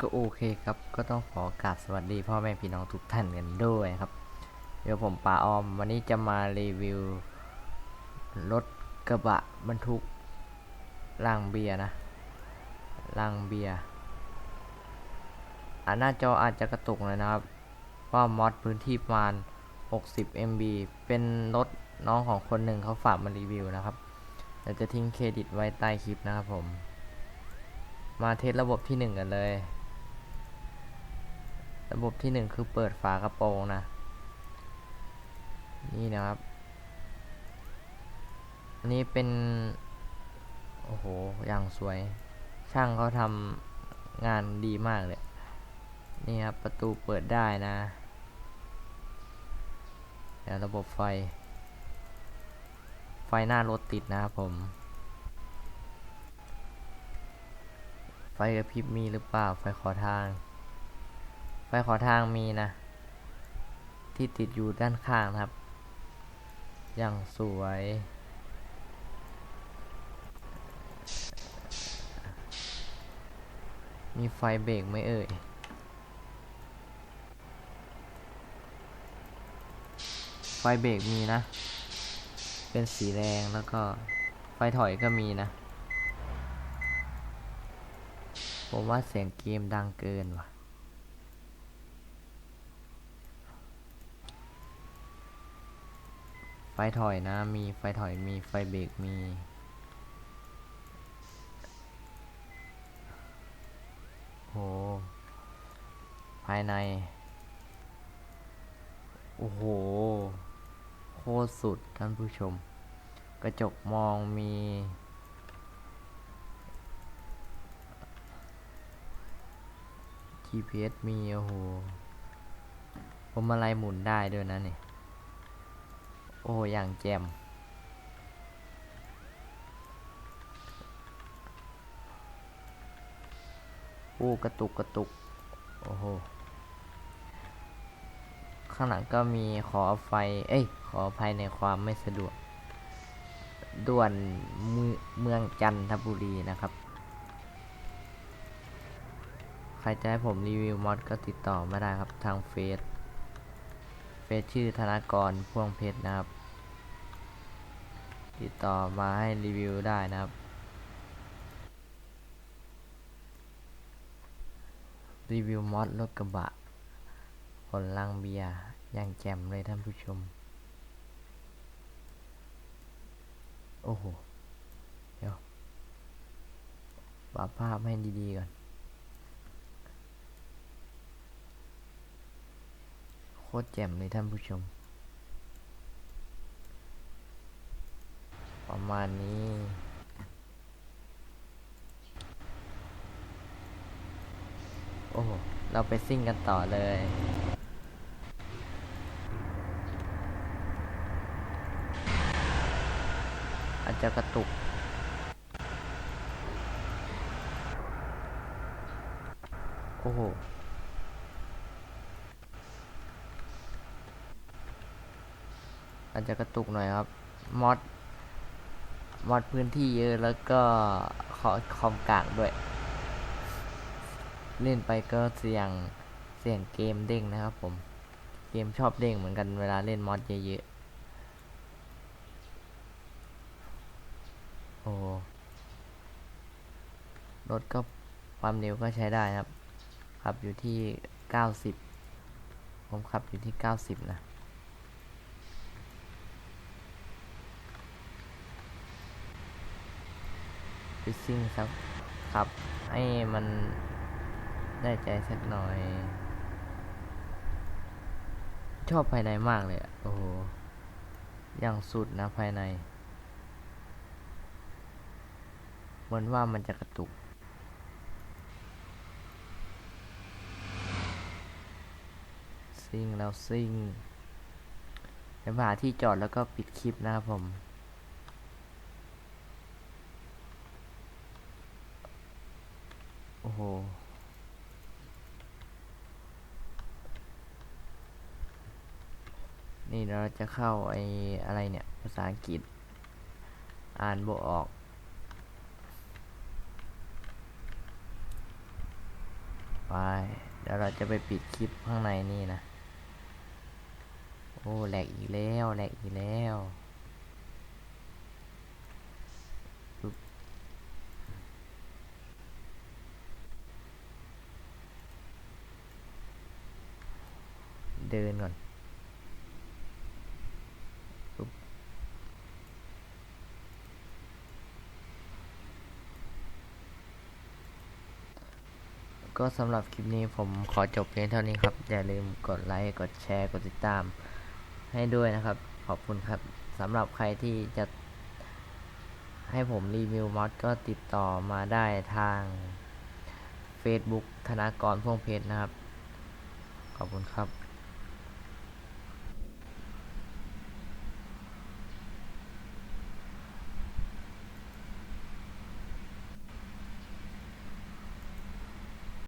ก็โอเคครับ ก็ต้องขอกราบสวัสดีพ่อแม่พี่น้องทุกท่านกันด้วยครับ เดี๋ยวผมป่าออม วันนี้จะมารีวิว รถกระบะบรรทุกล่างเบียร์นะล่างเบียร์อ่าหน้าจออาจจะกระตุกเลยนะครับ เพราะมอดพื้นที่ประมาณ 60 MB เป็นรถน้องของคนหนึ่งเขาฝากมารีวิวนะครับเดี๋ยวจะทิ้งเครดิตไว้ใต้คลิปนะครับผม มาเทสระบบที่หนึ่งกันเลย ระบบที่หนึ่งคือเปิดฝากระโปรงนะ นี่นะครับ อันนี้เป็น โอ้โห อย่างสวย ช่างเขาทำงานดีมากเลย นี่ครับ ประตูเปิดได้นะเดี๋ยวระบบไฟ ไฟหน้ารถติดนะครับผม ไฟกระพริบมีหรือเปล่า ไฟขอทาง ฟขอทางมีนะ ที่ติดอยู่ด้านข้างครับ อย่างสวย มีไฟเบรกไหมเอ่ยไฟเบรกมีนะ เป็นสีแดงแล้วก็ไฟถอยก็มีนะ ผมว่าเสียงเกมดังเกินว่ะ ไฟถอยนะ มีไฟถอยมีไฟเบรกมี โห ภายใน โอ้โห โคตรสุดท่านผู้ชม กระจกมองมี GPS มี โอ้โหผมอะไรหมุนได้ด้วยนะเนี่ย โอ้อย่างแจ่มโอ้กระตุกกระตุก โอ้โห ข้างหลังก็มีขอไฟ เอ้ย ขอภัยในความไม่สะดวก ด่วนเมืเมืองจันทบุรีนะครับ ใครจะให้ผมรีวิวมอดก็ติดต่อมาได้ครับทางเฟซเฟซชื่อธนากรพ่วงเพชรนะครับ ติดต่อมาให้รีวิวได้นะครับ รีวิวมอดรถกระบะ ผลลังเบียร์อย่างแจ่มเลยท่านผู้ชม โอ้โห เดี๋ยวปรับภาพให้ดีๆก่อน โคตรแจ่มเลยท่านผู้ชม ประมาณนี้โอ้เราไปซิ่งกันต่อเลย อาจจะกระตุก โอ้โหอาจจะกระตุกหน่อยครับ มอด มอดพื้นที่เยอะแล้วก็ขอคอมกลางด้วย เล่นไปก็เสียงเสียงเกมเด้งนะครับผม เกมชอบเด้งเหมือนกันเวลาเล่นมอดเยอะๆ โอ้รถก็ความเร็วก็ใช้ได้ครับ ขับอยู่ที่ 90 ผมขับอยู่ที่ 90 นะ ไปซิ่งสักขับ ให้มันได้ใจสักหน่อย ชอบภายในมากเลยอะโอ้โห อย่างสุดนะภายในเหมือนว่ามันจะกระตุกซิ่งแล้วซิ่งเดี๋ยวหาที่จอดแล้วก็ปิดคลิปนะครับผม โห นี่เราจะเข้าไอ้อะไรเนี่ย ภาษาอังกฤษ อ่านบ่ออก ไป เดี๋ยวเราจะไปปิดคลิปข้างในนี่นะ โอ้แหลกอีกแล้วแหลกอีกแล้วปึ๊บ เดินก่อนก็สำหรับคลิปนี้ผมขอจบเพียงเท่านี้ครับ อย่าลืมกดไลค์ กดแชร์ กดติดตามให้ด้วยนะครับ ขอบคุณครับสำหรับใครที่จะให้ผมรีวิวมอดก็ติดต่อมาได้ทาง Facebook ธนากรพ่วงเพชรนะครับ ขอบคุณครับ